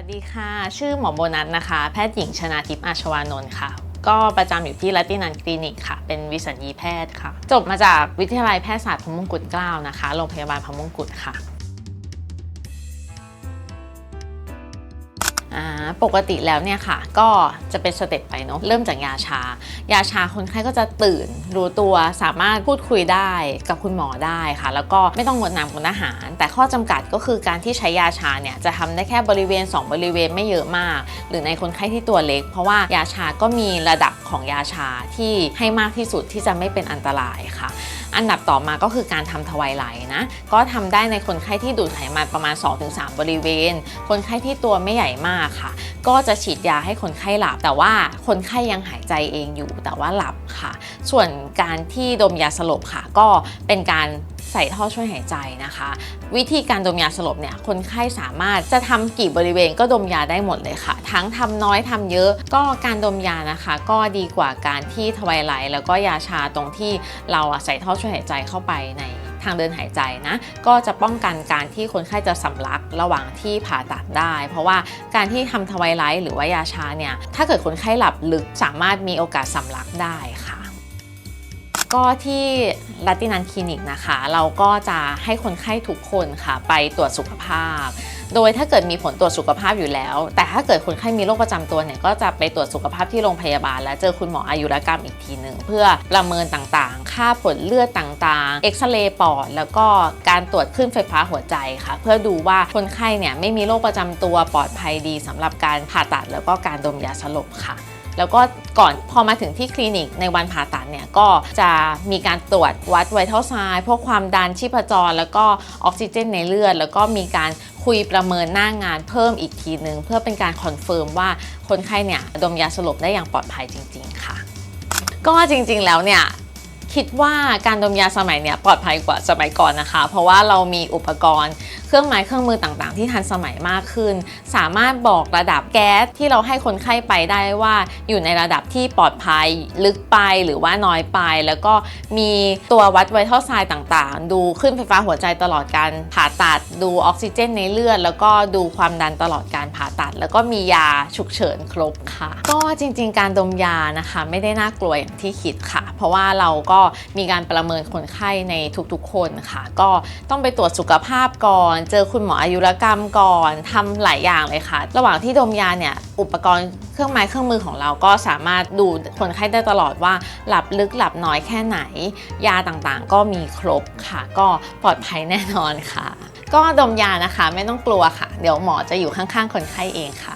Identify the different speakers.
Speaker 1: ัสดีค่ะ ชื่อหมอโบนัสนะคะ แพทย์หญิงชนาทิพย์อาชวานนท์ค่ะ ก็ประจำอยู่ที่รัตตินันคลินิกค่ะ เป็นวิสัญญีแพทย์ค่ะ จบมาจากวิทยาลัยแพทยศาสตร์พระมงกุฎเกล้านะคะ โรงพยาบาลพระมงกุฎค่ะ ปกติแล้วเนี่ยค่ะ ก็จะเป็นสเต็ปไปเนาะเริ่มจากยาชา ยาชาคนไข้ก็จะตื่น รู้ตัวสามารถพูดคุยได้กับคุณหมอได้ค่ะ แล้วก็ไม่ต้องงดน้ำงดอาหาร แต่ข้อจำกัดก็คือการที่ใช้ยาชาเนี่ยจะทำได้แค่บริเวณ 2 บริเวณไม่เยอะมาก หรือในคนไข้ที่ตัวเล็ก เพราะว่ายาชาก็มีระดับของยาชาที่ให้มากที่สุดที่จะไม่เป็นอันตรายค่ะ อันดับต่อมาก็คือการทำทวายไลท์นะ ก็ทำได้ในคนไข้ที่ดูดไขมันประมาณ 2-3 บริเวณ คนไข้ที่ตัวไม่ใหญ่มากค่ะ ก็จะฉีดยาให้คนไข้หลับ แต่ว่าคนไข้ยังหายใจเองอยู่แต่ว่าหลับค่ะ ส่วนการที่ดมยาสลบค่ะ ก็เป็นการ ใส่ท่อช่วยหายใจนะคะ วิธีการดมยาสลบเนี่ยคนไข้สามารถจะทำกี่บริเวณก็ดมยาได้หมดเลยค่ะ ทั้งทำน้อยทำเยอะก็การดมยานะคะ ก็ดีกว่าการที่ทวายไลท์แล้วก็ยาชาตรงที่เราอะใส่ท่อช่วยหายใจเข้าไปในทางเดินหายใจนะ ก็จะป้องกันการที่คนไข้จะสำลักระหว่างที่ผ่าตัดได้ เพราะว่าการที่ทำทวายไลท์หรือว่ายาชาเนี่ย ถ้าเกิดคนไข้หลับลึกสามารถมีโอกาสสำลักได้ค่ะ ก็ที่ลัตตินันคลินิกนะคะ เราก็จะให้คนไข้ทุกคนค่ะ ไปตรวจสุขภาพ โดยถ้าเกิดมีผลตรวจสุขภาพอยู่แล้ว แต่ถ้าเกิดคนไข้มีโรคประจำตัวเนี่ยก็จะไปตรวจสุขภาพที่โรงพยาบาล และเจอคุณหมออายุรกรรมอีกทีหนึ่งเพื่อประเมินต่างๆ ค่าผลเลือดต่างๆ เอ็กซเรย์ปอด แล้วก็การตรวจคลื่นไฟฟ้าหัวใจค่ะ เพื่อดูว่าคนไข้เนี่ยไม่มีโรคประจำตัวปลอดภัยดีสำหรับการผ่าตัดแล้วก็การดมยาสลบค่ะ แล้วก็ก่อนพอมาถึงที่คลินิกในวันผ่าตัดเนี่ยก็จะมีการตรวจวัดไวท์เท่าไซด์พวกความดันชีพจร แล้วก็ออกซิเจนในเลือด แล้วก็มีการคุยประเมินหน้างานเพิ่มอีกทีหนึ่งเพื่อเป็นการคอนเฟิร์มว่าคนไข้เนี่ยดมยาสลบได้อย่างปลอดภัยจริง ๆ ค่ะ ก็จริง ๆ แล้วเนี่ยคิดว่าการดมยาสมัยเนี่ยปลอดภัยกว่าสมัยก่อนนะคะ เพราะว่าเรามีอุปกรณ์ รื่องไม้เครื่องมือต่างๆ ที่ทันสมัยมากขึ้น สามารถบอกระดับแก๊สที่เราให้คนไข้ไปได้ว่าอยู่ในระดับที่ปลอดภัยลึกไปหรือว่าน้อยไป แล้วก็มีตัววัดไวท์เท่าไซด์ต่างๆ ดูขึ้นไฟฟ้าหัวใจตลอดการผ่าตัดดูออกซิเจนในเลือด แล้วก็ดูความดันตลอดการผ่าตัด แล้วก็มียาฉุกเฉินครบค่ะ ก็จริง ๆ การดมยานะคะไม่ได้น่ากลัวอย่างที่คิดค่ะ เพราะว่าเราก็มีการประเมินคนไข้ในทุกๆ คนค่ะ ก็ต้องไปตรวจสุขภาพก่อนเจอคุณหมออายุรกรรมก่อนทำหลายอย่างเลยค่ะ ระหว่างที่ดมยาเนี่ยอุปกรณ์เครื่องไม้เครื่องมือของเราก็สามารถดูคนไข้ได้ตลอดว่าหลับลึกหลับน้อยแค่ไหน ยาต่างๆ ก็มีครบค่ะ ก็ปลอดภัยแน่นอนค่ะ ก็ดมยานะคะไม่ต้องกลัวค่ะ เดี๋ยวหมอจะอยู่ข้างๆ คนไข้เองค่ะ